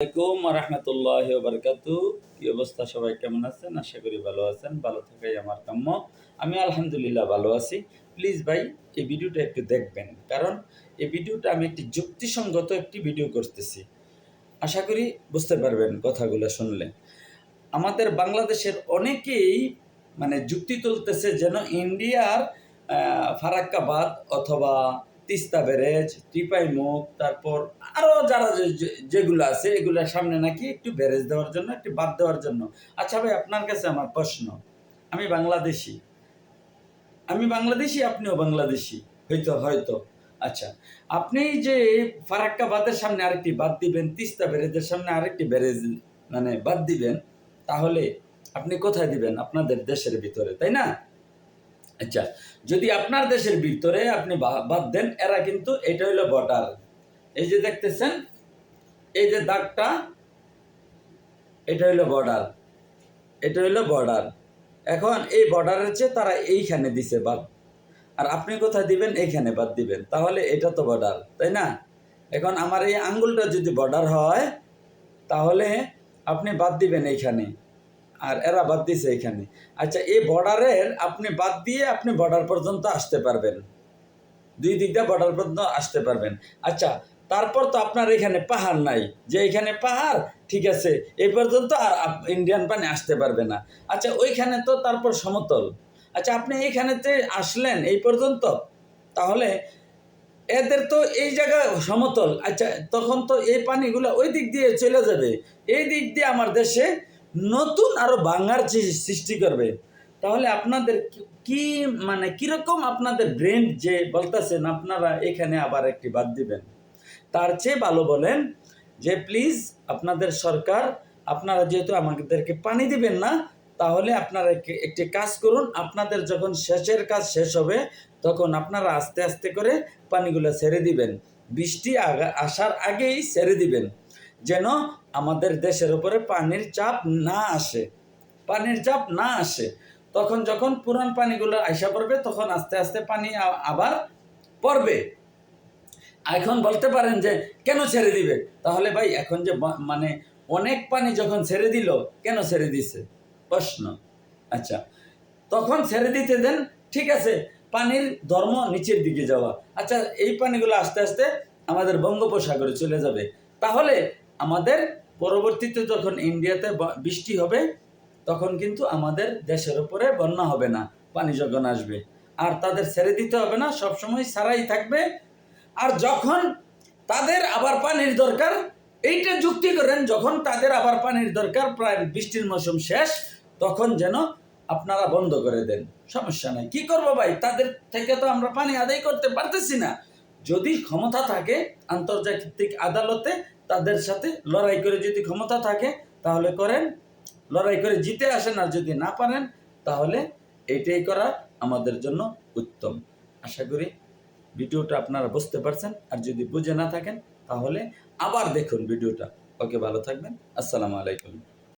আসসালামাইকুম রহমতুল্লাহ বারকাতু কি অবস্থা সবাই কেমন আছেন? আশা করি ভালো আছেন। ভালো থাকাই আমার কাম্য। আমি আলহামদুলিল্লাহ ভালো আছি। প্লিজ ভাই, এই ভিডিওটা একটু দেখবেন। কারণ এই ভিডিওটা আমি একটি যুক্তিসঙ্গত একটি ভিডিও করতেছি। আশা করি বুঝতে পারবেন কথাগুলো শুনলে। আমাদের বাংলাদেশের অনেকেই মানে যুক্তি তুলতেছে যেন ইন্ডিয়ার ফারাক্কাবাদ অথবা তিস্তা ব্যারেজ, টিপাই মুখ, তারপর আরও যারা যেগুলো আছে, এগুলোর সামনে নাকি একটু ব্যারেজ দেওয়ার জন্য, একটু বাদ দেওয়ার জন্য। আচ্ছা ভাই, আপনার কাছে আমার প্রশ্ন। আমি বাংলাদেশি। আমি বাংলাদেশি, আপনিও বাংলাদেশি। হয়তো হয়তো। আচ্ছা আপনি যে ফারাক্কাবাদের সামনে আরেকটি বাদ দিবেন, তিস্তা ব্যারেজের সামনে আরেকটি ব্যারেজ মানে বাদ দিবেন, তাহলে আপনি কোথায় দিবেন? আপনাদের দেশের ভিতরে, তাই না? আচ্ছা যদি আপনার দেশের ভিতরে আপনি বাদ দেন, এরা কিন্তু এটা হলো বর্ডার এই যে দেখতেছেন, এই যে দাগটা, এটা হলো বর্ডার এটা হলো বর্ডার এখন এই বর্ডারের চেয়ে তারা এইখানে দিছে বাদ। আর আপনি কোথায় দিবেন? এইখানে বাদ দিবেন। তাহলে এটা তো বর্ডার তাই না? এখন আমার এই আঙ্গুলটা যদি বর্ডার হয়, তাহলে আপনি বাদ দিবেন এইখানে। আর এরা বাদ দিছে এখানে। আচ্ছা এই বর্ডারের আপনি বাদ দিয়ে আপনি বর্ডার পর্যন্ত আসতে পারবেন। দুই দিকটা বর্ডার পর্যন্ত আসতে পারবেন। আচ্ছা তারপর তো আপনার এখানে পাহাড় নাই। যে এখানে পাহাড়, ঠিক আছে এই পর্যন্ত আর ইন্ডিয়ান পানি আসতে পারবে না। আচ্ছা ওইখানে তো তারপর সমতল। আচ্ছা আপনি এইখানেতে আসলেন এই পর্যন্ত, তাহলে এদের তো এই জায়গা সমতল। আচ্ছা তখন তো এই পানিগুলো ওই দিক দিয়ে চলে যাবে। এই দিক দিয়ে আমার দেশে নতুন আরও বাঙার সৃ- সৃষ্টি করবে। তাহলে আপনাদের কি- মানে কীরকম আপনাদের ব্রেন যে বলতেছেন, আপনারা এখানে আবার একটি বাদ দিবেন। তার চেয়ে ভালো বলেন যে প্লিজ আপনাদের সরকার, আপনারা যেহেতু আমাদেরকে পানি দিবেন না, তাহলে আপনারা একটি কাজ করুন। আপনাদের যখন শেষের কাজ শেষ হবে, তখন আপনারা আস্তে আস্তে করে পানিগুলো ছেড়ে দিবেন। বৃষ্টি আসার আগেই ছেড়ে দিবেন। যেন আমাদের দেশের উপরে পানির চাপ না আসে। পানির চাপ না আসে। তখন যখন পুরান পানিগুলো আইসা পড়বে, তখন আস্তে আস্তে পানি আবার পড়বে। এখন বলতে পারেন যে, কেন ছেড়ে দিবে? তাহলে ভাই, এখন যে মানে অনেক পানি যখন ছেড়ে দিল, কেন ছেড়ে দিছে? প্রশ্ন। আচ্ছা তখন ছেড়ে দিতে দেন, ঠিক আছে, পানির ধর্ম নিচের দিকে যাওয়া। আচ্ছা এই পানিগুলো আস্তে আস্তে আমাদের বঙ্গোপসাগরে চলে যাবে। তাহলে আমাদের পরবর্তীতে যখন ইন্ডিয়াতে বৃষ্টি হবে, তখন কিন্তু আমাদের দেশের উপরে বন্যা হবে না, পানি যখন আসবে। আর তাদের ছেড়ে দিতে হবে না, সবসময় সারাই থাকবে। আর যখন তাদের আবার পানির দরকার, এইটা যুক্তি করেন, যখন তাদের আবার পানির দরকার, প্রায় বৃষ্টির মৌসুম শেষ, তখন যেন আপনারা বন্ধ করে দেন। সমস্যা নাই। কি করব ভাই? তাদের থেকে তো আমরা পানি আদায় করতে পারতেছি না। যদি ক্ষমতা থাকে, আন্তর্জাতিক আদালতে তাদের সাথে লড়াই করে যদি ক্ষমতা থাকে, তাহলে করেন। লড়াই করে জিতে আসেন আর যদি না পারেন, তাহলে এটাই করা আমাদের জন্য উত্তম। আশা করি ভিডিওটা আপনারা বুঝতে পারছেন। আর যদি বুঝে না থাকেন, তাহলে আবার দেখুন ভিডিওটা। ওকে, ভালো থাকবেন। আসসালামু আলাইকুম।